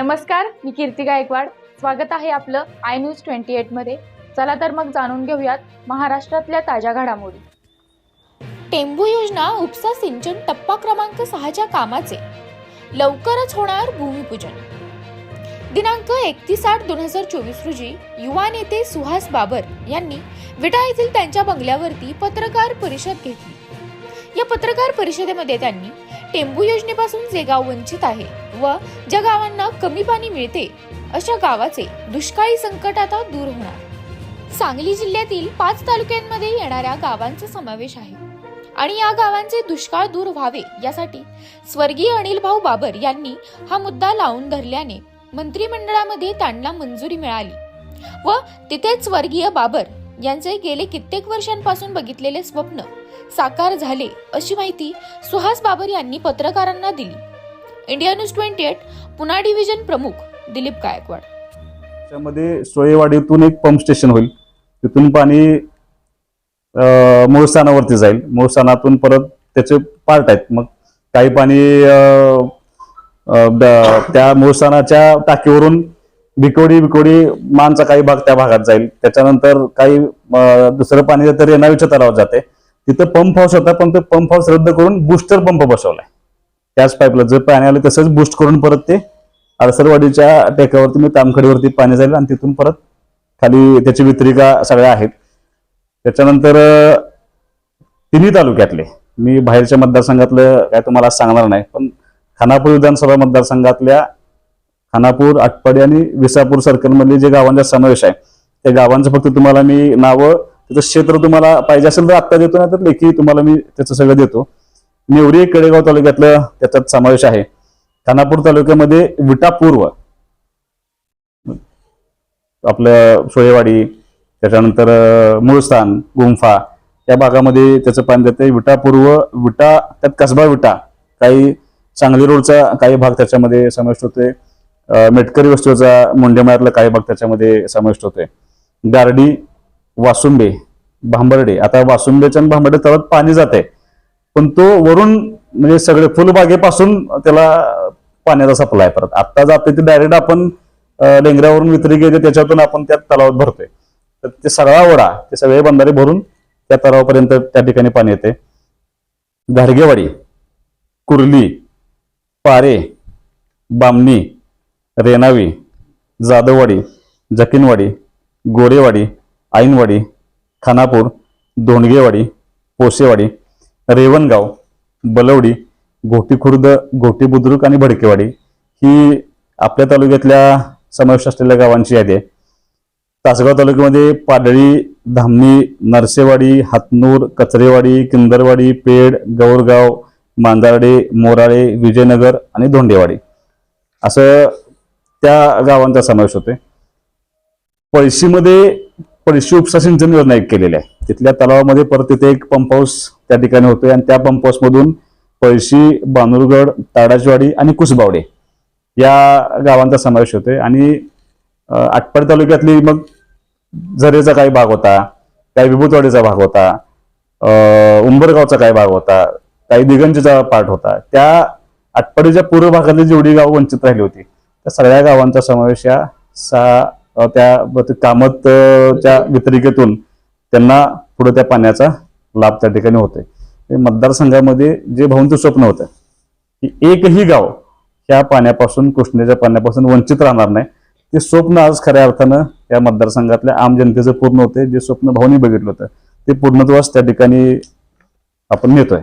नमस्कार मी कीर्ती गायकवाड. स्वागत आहे आपलं आय न्यूज ट्वेंटी एटमध्ये चला तर मग जाणून घेऊयात महाराष्ट्रातल्या ताज्या घडामोडी. टेंबू योजना उपसा सिंचन टप्पा क्रमांक सहाच्या कामाचे. लवकरच होणार भूमिपूजन. दिनांक एकतीस आठ दोन हजार चोवीस रोजी युवा नेते सुहास बाबर यांनी विटा येथील त्यांच्या बंगल्यावरती पत्रकार परिषद घेतली. या पत्रकार परिषदेमध्ये त्यांनी टेंबू योजनेपासून जे गाव वंचित आहे व ज्या गावांना कमी पाणी मिळते अशा गावाचे दुष्काळी संकट आता दूर होणार. सांगली जिल्ह्यातील पाच तालुक्यांमध्ये येणाऱ्या गावांचा समावेश आहे. आणि या गावांचे दुष्काळ दूर व्हावे यासाठी स्वर्गीय अनिल भाऊ बाबर यांनी हा मुद्दा लावून धरल्याने मंत्रिमंडळामध्ये त्यांना मंजुरी मिळाली व तिथेच स्वर्गीय बाबर यांचे गेले कित्येक वर्षांपासून बघितलेले स्वप्न साकार झाले अशी माहिती सुहास बाबर यांनी पत्रकारांना दिली. India News twenty eight Pune division प्रमुख दिलीप गायकवाड. त्यामध्ये सोयेवाडीतून एक पंप स्टेशन होईल. तिथून पाणी मूळ स्थानावरती जाईल. मूळ स्थानातून परत त्याचे पार्ट आहेत. मग काही पाणी त्या मूळ स्थानाच्या टाकीवरून भिकोडी भिकोडी मानचा काही भाग त्या भागात जाईल. त्याच्यानंतर काही दुसरं पाणी तर रेणावीच्या तलावात जाते तिथं पंप हाऊस होता पण ते पंप हाऊस रद्द करून बुस्टर पंप बसवलाय. त्याच पाईपला जर पाणी आलं तसंच बुस्ट करून परत ते अडसरवाडीच्या टेकावरती मी तामखडीवरती पाणी जाईल आणि तिथून परत खाली त्याची वितरिका सगळ्या आहेत. त्याच्यानंतर तिन्ही तालुक्यातले मी बाहेरच्या मतदारसंघातलं काय तुम्हाला सांगणार नाही पण खानापूर विधानसभा मतदारसंघातल्या खानापूर आटपाडी आणि विसापूर सर्कलमधले जे गावांचा समावेश आहे त्या गावांचं फक्त तुम्हाला मी नावं त्याचं क्षेत्र तुम्हाला पाहिजे असेल तर आत्ता देतो नाही तर लेखी तुम्हाला मी त्याचं सगळं देतो. नेवरी कडेगाव तालुक्यातलं त्याच्यात समावेश आहे. खानापूर तालुक्यामध्ये विटा पूर्व आपलं सोयेवाडी त्याच्यानंतर मूळस्थान गुंफा या भागामध्ये त्याचं पाणी जाते विटा पूर्व विटा त्यात कसबा विटा काही सांगली रोडचा काही भाग त्याच्यामध्ये समाविष्ट होतोय. मेटकरी वस्तूचा मुंडेमाळ्यातला काही भाग त्याच्यामध्ये समाविष्ट होतोय. गारडी वासुंबे भांबर्डे. आता वासुंबेच्या आणि भांबर्डे तळात पाणी जात आहे पण तो वरून म्हणजे सगळे फुलबागेपासून त्याला पाण्याचा सप्लाय परत. आता जाते ते डायरेक्ट आपण डेंगऱ्यावरून लेंगऱ्यावरून वितरिक त्याच्यातून आपण त्या तलावात भरतोय. तर ते सगळा ओढा ते सगळे बंधारे भरून त्या तलावापर्यंत त्या ठिकाणी पाणी येते घारगेवाडी कुर्ली पारे बामणी रेणावी जाधववाडी जकीनवाडी गोरेवाडी ऐनवाडी खानापूर धोंडगेवाडी पोसेवाडी रेवणगाव बलवडी घोटी खुर्द घोटी बुद्रुक आणि भडकेवाडी ही आपल्या तालुक्यातल्या समावेश असलेल्या गावांची यादी आहे. तासगाव तालुक्यामध्ये पाडळी धामणी नरसेवाडी हातनूर कचरेवाडी किंदरवाडी पेड गौरगाव मांजारडे मोराळे विजयनगर आणि धोंडेवाडी. असं त्या गावांचा समावेश होतोय. पळशीमध्ये पळशी उपसा सिंचन योजना एक केलेली आहे. तिथल्या तलावामध्ये परत तिथे एक पंप हाऊस त्या ठिकाणी होतोय आणि त्या पंप हाऊसमधून पळशी बानुरगड ताडाचवाडी आणि कुसबावडे या गावांचा समावेश होतोय. आणि अं, आटपाडी तालुक्यातली मग झरेचा काही भाग होता काही विभूतवाडीचा भाग होता उंबरगावचा काही भाग होता काही दिगंजीचा पार्ट होता. त्या आटपाडीच्या पूर्व भागातली जेवढी गाव वंचित राहिली होती त्या सगळ्या गावांचा समावेश या सा त्या कामतच्या वितरिकेतून त्यांना पुढे त्या पाण्याचा लाभ त्या ठिकाणी होतोय. मतदारसंघामध्ये जे भाऊंचं स्वप्न होतं की एकही गाव ह्या पाण्यापासून कृष्णेच्या पाण्यापासून वंचित राहणार नाही ते स्वप्न आज खऱ्या अर्थानं या मतदारसंघातल्या आम जनतेचं पूर्ण होते जे स्वप्न भाऊनी बघितलं होतं ते पूर्णत्वास त्या ठिकाणी आपण नेतोय.